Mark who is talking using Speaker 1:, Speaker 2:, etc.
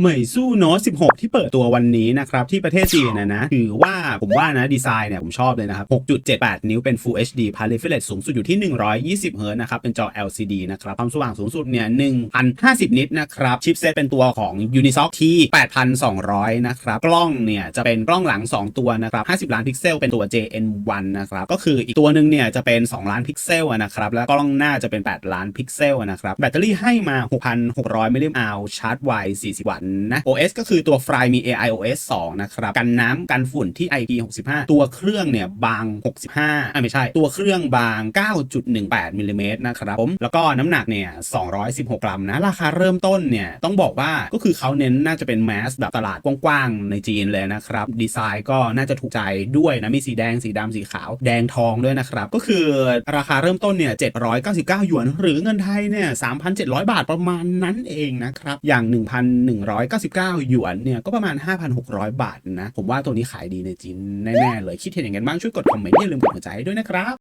Speaker 1: เหมยสู้โน้ต16 ที่เปิดตัววันนี้นะครับ ที่ประเทศจีนนะนะถือว่าผมว่านะ ดีไซน์เนี่ย ผมชอบเลยนะครับ 6.78 นิ้วเป็น Full HD Part Refresh สูงสุดอยู่ที่ 120เฮิร์ตซ์นะครับ เป็นจอ LCD นะครับ ความสว่างสูงสุดเนี่ย 1,050 นิตนะครับ ชิปเซตเป็นตัวของ Unisoc T 8,200 นะครับ กล้องเนี่ย จะเป็นกล้องหลัง 2 ตัวนะครับ 50 ล้านพิกเซลเป็นตัว JN1 นะครับก็คืออีกตัวหนึ่งเนี่ยจะเป็น 2 ล้านพิกเซลอะนะครับแล้วกล้องหน้าจะเป็น 8 ล้านพิกเซลอะนะครับแบตเตอรี่ให้มา 6,600มิลลิแอมป์ชาร์จไว40วัตต์นะ OS ก็คือตัวไฟล์มี AI OS 2 นะครับ กันน้ำกันฝุ่นที่ IP65 ตัวเครื่องเนี่ยบาง 65อะไม่ใช่ ตัวเครื่องบาง 9.18มิลลิเมตรนะครับผม แล้วก็น้ำหนักเนี่ย 216 กรัมนะ ราคาเริ่มต้นเนี่ย ต้องบอกว่าก็คือเขาเน้นน่าจะเป็นแมสแบบตลาดกว้างๆ ในจีนเลยนะครับ ดีไซน์ก็น่าจะถูกใจด้วยนะ มีสีแดงสีดำสีขาว แดงทองด้วยนะครับ ก็คือราคาเริ่มต้นเนี่ย 799 หยวน หรือเงินไทยเนี่ย 3,700 บาทประมาณนั้นเองนะครับ อย่าง499 หยวนเนี่ยก็ประมาณ 5,600 บาทนะ ผมว่าตัวนี้ขายดีในจีนแน่ๆเลย คิดเห็นอย่างนั้นบ้างช่วยกดคอมเมนต์อย่าลืมกดหัวใจให้ด้วยนะครับ